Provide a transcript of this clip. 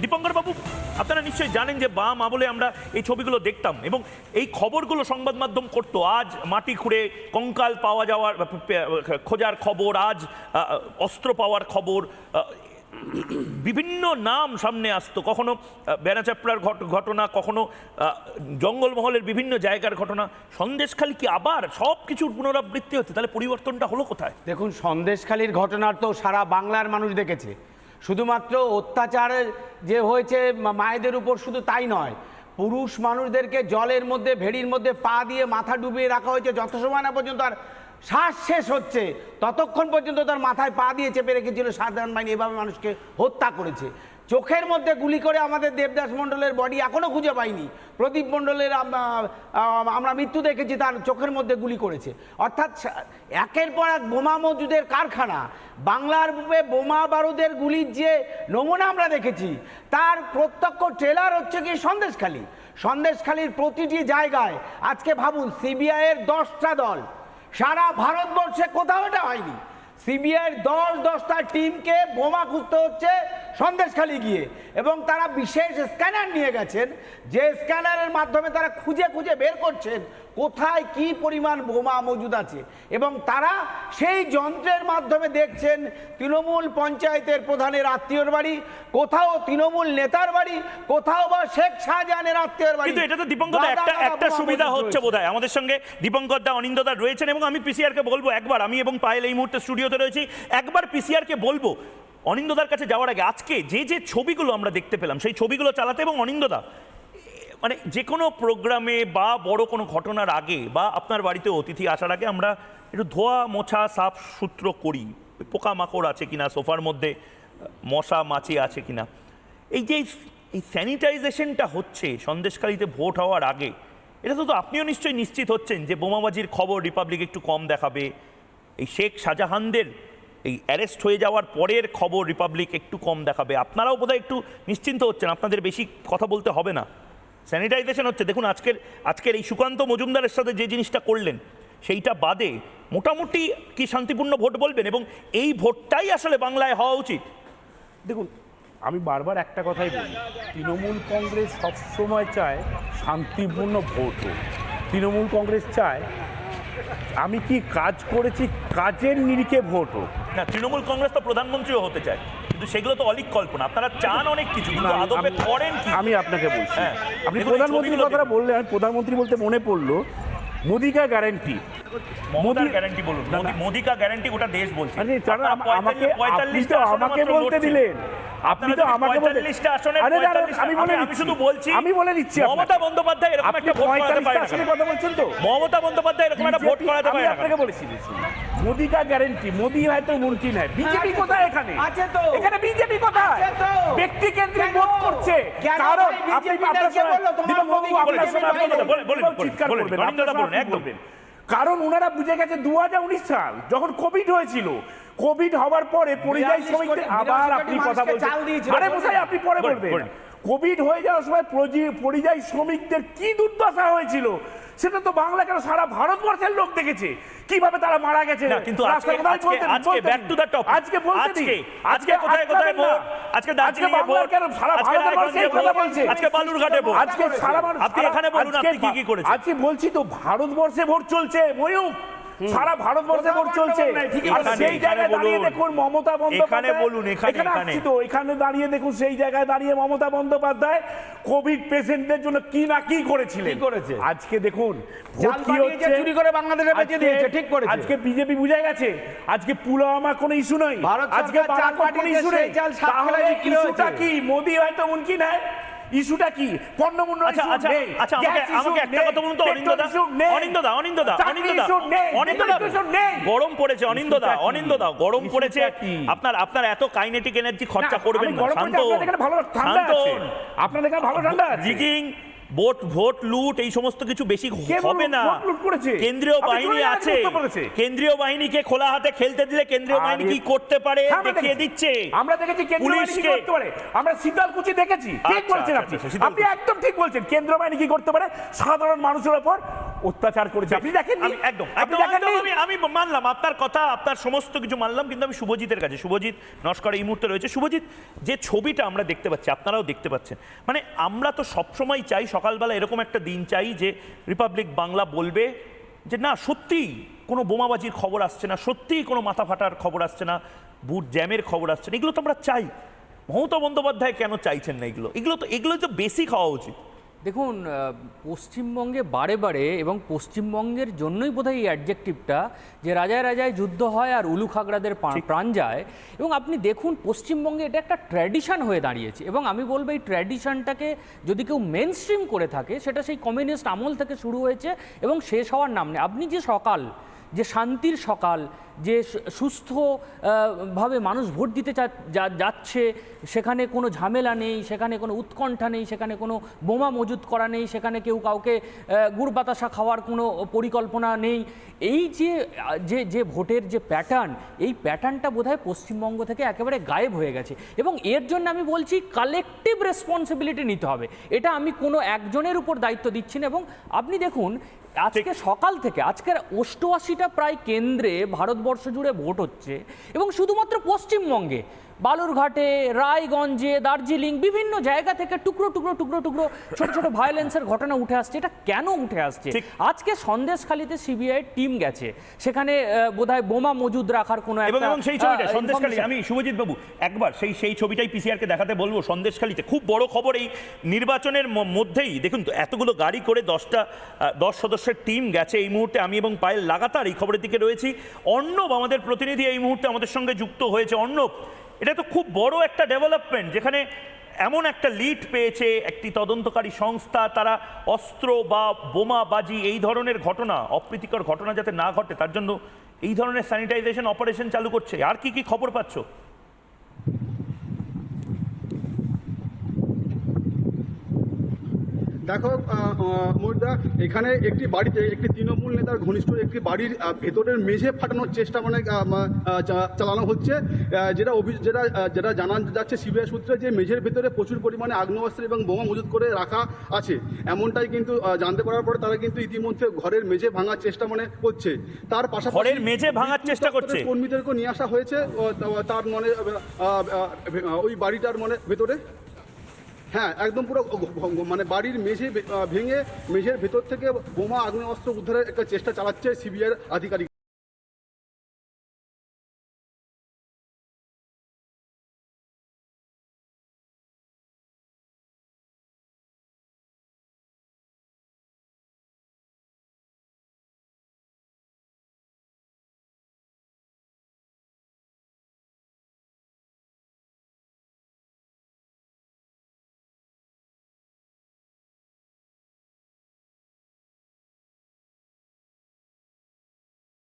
দীপঙ্কর বাবু, আপনারা নিশ্চয়ই জানেন যে বাম আমলে আমরা এই ছবিগুলো দেখতাম এবং এই খবরগুলো সংবাদ মাধ্যম করতো। আজ মাটি খুঁড়ে কঙ্কাল পাওয়া যাওয়ার খোঁজার খবর, আজ অস্ত্র পাওয়ার খবর বিভিন্ন নাম সামনে আসতো। কখনো ঘট- ঘটনা, কখনো জঙ্গলমহলের বিভিন্ন জায়গার ঘটনা। সন্দেশখালি কি আবার সব কিছুর পুনরাবৃত্তি হচ্ছে? তাহলে পরিবর্তনটা হলো কোথায়? দেখুন, সন্দেশখালীর ঘটনার তো সারা বাংলার মানুষ দেখেছে। শুধুমাত্র অত্যাচারের যে হয়েছে মায়েদের উপর শুধু তাই নয়, পুরুষ মানুষদেরকে জলের মধ্যে, ভেড়ির মধ্যে পা দিয়ে মাথা ডুবিয়ে রাখা হয়েছে। যত সময় না পর্যন্ত আর শ্বাস শেষ হচ্ছে, ততক্ষণ পর্যন্ত তার মাথায় পা দিয়ে চেপে রেখেছিল সাধারণ বাহিনী। এভাবে মানুষকে হত্যা করেছে। চোখের মধ্যে গুলি করে আমাদের দেবদাস মণ্ডলের বডি এখনও খুঁজে পাইনি। প্রদীপ মণ্ডলের আম- আম, আমরা মৃত্যু দেখেছি তার চোখের মধ্যে গুলি করেছে। অর্থাৎ একের পর এক বোমা মজুদের কারখানা। বাংলার বোমা বারুদের গুলির যে নমুনা আমরা দেখেছি তার প্রত্যক্ষ ট্রেলার হচ্ছে কি সন্দেশখালী। সন্দেশখালীর প্রতিটি জায়গায় আজকে ভাবুন সিবিআইয়ের দশটা দল। সারা ভারতবর্ষে কোথাও এটা হয়নি। সিবিআইয়ের দশ দশটা টিমকে বোমা খুঁজতে হচ্ছে সন্দেশখালি গিয়ে। এবং তারা বিশেষ স্ক্যানার নিয়ে গেছেন যে স্ক্যানারের মাধ্যমে তারা খুঁজে খুঁজে বের করছেন কোথায় কি পরিমাণ বোমা মজুদ আছে। এবং তারা সেই যন্ত্রের মাধ্যমে দেখছেন তৃণমূল পঞ্চায়েতের প্রধানের আত্মীয়র বাড়ি কোথাও তৃণমূল নেতার বাড়ি কোথাও বা শেখ শাহজাহানের আত্মীয়র বাড়ি। কিন্তু এটা তো দীপঙ্কর একটা একটা সুবিধা হচ্ছে বোধহয়। আমাদের সঙ্গে দীপঙ্কর দা অনিন্দ দা রয়েছেন এবং আমি পিসিআর কে বলব একবার আমি এবং পায়েল এই মুহূর্তে স্টুডিওতে রয়েছি। একবার পিসিআর কে বলব অনিন্দদার কাছে যাওয়ার আগে আজকে যে যে ছবিগুলো আমরা দেখতে পেলাম, সেই ছবিগুলো চালাতে এবং অনিন্দদা মানে যে কোনো প্রোগ্রামে বা বড় কোনো ঘটনার আগে বা আপনার বাড়িতে অতিথি আসার আগে আমরা একটু ধোয়া, মোছা, সাফ সূত্র করি। পোকামাকড় আছে কিনা, সোফার মধ্যে, মশা, মাছি আছে কিনা। এই যে এই স্যানিটাইজেশনটা হচ্ছে সন্দেশকারীতে ভোট হওয়ার আগে, এটা তো আপনিও নিশ্চয়ই নিশ্চিত হচ্ছেন যে বোমাবাজির খবর রিপাবলিক একটু কম দেখাবে। এই শেখ শাহজাহানদের এই অ্যারেস্ট হয়ে যাওয়ার পরের খবর রিপাবলিক একটু কম দেখাবে। আপনারাও বোধহয় একটু নিশ্চিন্ত হচ্ছেন, আপনাদের বেশি কথা বলতে হবে না। স্যানিটাইজেশন হচ্ছে, দেখুন আজকের আজকের এই সুকান্ত মজুমদারের সাথে যে জিনিসটা করলেন, সেইটা বাদে মোটামুটি কি শান্তিপূর্ণ ভোট বলবেন? এবং এই ভোটটাই আসলে বাংলায় হওয়া উচিত। দেখুন, আমি বারবার একটা কথাই বলি, তৃণমূল কংগ্রেস সবসময় চায় শান্তিপূর্ণ ভোট হোক। তৃণমূল কংগ্রেস চায় আমি কি কাজ করেছি কাজের নিরিখে ভোট হোক। না তৃণমূল কংগ্রেস তো প্রধানমন্ত্রীও হতে চায়। কিন্তু সেগুলো তো অলিক কল্পনা। আপনারা চান অনেক কিছু কিন্তু আদপে করেন কি? আমি আপনাকে বলছি। হ্যাঁ। আপনি প্রধানমন্ত্রীর কথাটা বললে আমি প্রধানমন্ত্রী বলতে মনে পড়ল মোদিকা গ্যারান্টি মোদি- গ্যারান্টি বলুন। মোদি- মোদিকা গ্যারান্টি ওটা দেশ বলছে। আরে যারা আমাকে আপনি তো আমাকে বলতে দিলেন। আপনি তো আমাকে বলতে আসনে আরে আমি বলে আমি শুধু বলছি আমি বলে দিচ্ছি মমতা বন্দ্যোপাধ্যায় এরকম একটা ভোট করাতে পারে না। কথা বলছেন তো? মমতা বন্দ্যোপাধ্যায় এরকম একটা ভোট করাতে পারে না আপনাকে বলেছি মোদি কা গ্যারেন্টি মোদি হয়তো মুমকি নয়। বিজেপি কোথায় এখানে? আছে তো। এখানে বিজেপি কোথায়? ব্যক্তি কেন্দ্রিক কেন? ভোট করছে। কারণ আপনি আপনার সময় দীপক বাবু আপনার সময় বলল? আপনার বলেন, বলেন, বলেন, বলেন, চিৎকার করবেন বলুন, একদম। কারণ ওনারা বুঝে গেছে দু হাজার উনিশ সাল যখন কোভিড হয়েছিল কোভিড হওয়ার পরে পরিযায়ী 42 শ্রমিকদের আবার আপনি কথা বলছেন। আরে মশাই আপনি পরে বলবেন। কোভিড হয়ে যাওয়ার সময় পরিযায়ী- শ্রমিকদের কি দুর্দশা হয়েছিল? সেটা তো বাংলা কেন সারা ভারতবর্ষের লোক দেখেছে? কীভাবে তারা মারা গেছে? কিন্তু আজকে আজকে আজকে বলতে ব্যাক দিন। টু দ্য টপ আজকে বলতে দিন। আজকে আজকে কোথায় আটকাবেন কোথায় না। ভোট? আজকে দার্জিলিং এ বাংলার ভোট? কেন সারা আজকে ভারতবর্ষে কথা বলছে? আজকে বালুরঘাটে ভোট? আজকে সারা মানুষ আপনি সারা- এখানে বলুন আজকে আপনি কি কি করেছেন? আজকে বলছি তো ভারতবর্ষে ভোট চলছে ময়ূক সারা ভারতবর্ষে ভোট চলছে আর সেই জায়গায় দাঁড়িয়ে। দেখুন মমতা বন্দ্যোপাধ্যায় বলুন, এখানে। আসছি তো এখানে দাঁড়িয়ে দেখুন সেই জায়গায় দাঁড়িয়ে মমতা বন্দ্যোপাধ্যায় কোভিড পেশেন্টদের জন্য কি না কি করেছিলেন করেছে? আজকে দেখুন চুরি করে বাংলাদেশে বেচে দিয়েছে, ঠিক করেছে। আজকে বিজেপি বুঝে গেছে আজকে পুলওয়ামা কোনো ইস্যু নয় আজকে কোনো ইস্যু নেই তাহলে ইস্যুটা। কি মোদি হয়তো মুমকিন নেয় ইস্যুটা কি? পণ্যমূল্য আচ্ছা আচ্ছা আচ্ছা আমাকে আমাকে একটা কথা বলুন তো অনিন্দদা অনিন্দদা অনিন্দদা অনিন্দদা অনিন্দদা গরম পড়েছে অনিন্দদা? অনিন্দদা গরম পড়েছে। আপনার আপনার এত কাইনেটিক এনার্জি খরচা করবেন না শান্ত। ভালো ঠান্ডা। আপনাদের এখানে ভালো ঠান্ডা আছে। ভোট ভোট লুট এই সমস্ত কিছু বেশি হবে না? কেন্দ্রীয় বাহিনী আছে। কেন্দ্রীয় বাহিনীকে খোলা হাতে খেলতে দিলে কেন্দ্রীয় বাহিনী কি করতে পারে? হ্যাঁ, দেখিয়ে দিচ্ছে। আমরা দেখেছি কেন্দ্রীয় বাহিনী কি করতে পারে? আমরা শীতলকুচি দেখেছি। ঠিক আচ্ছা, বলছেন আচ্ছা, আপনি। আচ্ছা, আপনি একদম ঠিক বলছেন। কেন্দ্রীয় বাহিনী কি করতে পারে? সাধারণ মানুষের ওপর অত্যাচার করেছে। আপনি দেখেন আমি একদম। আমি আমি মানলাম। আপনার কথা আপনার সমস্ত কিছু মানলাম কিন্তু আমি শুভজিতের কাছে শুভজিৎ নস্কর এই মুহূর্তে রয়েছে। শুভজিৎ যে ছবিটা আমরা দেখতে পাচ্ছি আপনারাও দেখতে পাচ্ছেন। মানে আমরা তো সবসময় চাই সকালবেলা এরকম একটা দিন চাই যে রিপাবলিক বাংলা বলবে যে না সত্যি কোনো বোমাবাজির খবর আসছে না সত্যিই কোনো মাথা ফাটার খবর আসছে না বুট জ্যামের খবর আসছে না। এগুলো তো আমরা চাই। মমতা বন্দ্যোপাধ্যায় কেন চাইছেন না এগুলো? এগুলো তো এগুলো তো বেসিক হওয়া উচিত। দেখুন পশ্চিমবঙ্গে বারে বারে এবং পশ্চিমবঙ্গের জন্যই বোধহয় এই অ্যাডজেক্টিভটা যে রাজায় রাজায় যুদ্ধ হয় আর উলু খাগড়াদের প্রাণ যায়। এবং আপনি দেখুন পশ্চিমবঙ্গে এটা একটা ট্র্যাডিশন হয়ে দাঁড়িয়েছে। এবং আমি বলব এই ট্র্যাডিশনটাকে যদি কেউ মেন স্ট্রিম করে থাকে সেটা সেই কমিউনিস্ট আমল থেকে শুরু হয়েছে এবং শেষ হওয়ার নাম নেই। আপনি যে সকাল যে শান্তির সকাল যে সু- সুস্থ ভাবে মানুষ ভোট দিতে যাচ্ছে সেখানে কোনো ঝামেলা নেই সেখানে কোনো উৎকণ্ঠা নেই সেখানে কোনো বোমা মজুত করা নেই সেখানে কেউ কাউকে গুড় বাতাসা খাওয়ার কোনো পরিকল্পনা নেই। এই যে যে যে ভোটের যে প্যাটার্ন এই প্যাটার্নটা বোধহয় পশ্চিমবঙ্গ থেকে একেবারে গায়েব হয়ে গেছে। এবং এর জন্য আমি বলছি কালেকটিভ রেসপন্সিবিলিটি নিতে হবে। এটা আমি কোনো একজনের উপর দায়িত্ব দিচ্ছি না। এবং আপনি দেখুন আজকে সকাল থেকে আজকের অষ্টআশিটা প্রায় কেন্দ্রে ভারতবর্ষ জুড়ে ভোট হচ্ছে? এবং শুধুমাত্র পশ্চিমবঙ্গে বালুরঘাটে রায়গঞ্জে দার্জিলিং বিভিন্ন জায়গা থেকে টুকরো টুকরো টুকরো টুকরো ছোট ছোট ভায়োলেন্সের ঘটনা উঠে আসছে। এটা কেন উঠে আসছে? আজকে সন্দেশখালিতে সিবিআই টিম গেছে। সেখানে বোধহয় বোমা মজুদ রাখার কোনো এবং সেই ছবিটা সন্দেশখালী। আমি শুভজিৎ বাবু একবার সেই সেই ছবিটাই পিসিআরকে দেখাতে বলব সন্দেশখালীতে। খুব বড় খবর এই নির্বাচনের মধ্যেই। দেখুন তো এতগুলো গাড়ি করে দশটা দশ সদস্যের টিম গেছে এই মুহূর্তে। আমি এবং পায়েল লাগাতার এই খবরের দিকে রয়েছি। অর্ণব আমাদের প্রতিনিধি এই মুহূর্তে আমাদের সঙ্গে যুক্ত হয়েছে। অর্ণব এটা তো খুব বড় একটা ডেভেলপমেন্ট যেখানে এমন একটা লিড পেয়েছে একটি তদন্তকারী সংস্থা, তারা অস্ত্র বা বোমা বাজি এই ধরনের ঘটনা, অপ্রীতিকর ঘটনা যাতে না ঘটে, তার জন্য এই ধরনের স্যানিটাইজেশন অপারেশন চালু করছে। আর কি কি খবর পাচ্ছ? দেখো মুর্দা এখানে একটি বাড়িতে একটি তৃণমূল নেতার ঘনিষ্ঠ একটি বাড়ির ভেতরের মেঝে ফাটানোর চেষ্টা মানে চালানো হচ্ছে। যেটা অভি- যেটা যেটা জানা যাচ্ছে সিবিআই সূত্রে যে মেঝের ভেতরে প্রচুর পরিমাণে আগ্নেয়াস্ত্র এবং বোমা মজুত করে রাখা আছে। এমনটাই কিন্তু জানতে পারার পরে তারা কিন্তু ইতিমধ্যে ঘরের মেঝে ভাঙার চেষ্টা মানে করছে। তার পাশাপাশি ঘরের মেঝে ভাঙার চেষ্টা করছে? কর্মীদেরকে নিয়ে আসা হয়েছে তার মানে ওই বাড়িটার মানে ভেতরে। হ্যাঁ একদম পুরো মানে বাড়ির মেঝে ভেঙে, মেঝের ভেতর থেকে বোমা আগ্নেয়াস্ত্র উদ্ধারের একটা চেষ্টা চালাচ্ছে সিবিআই আধিকারিক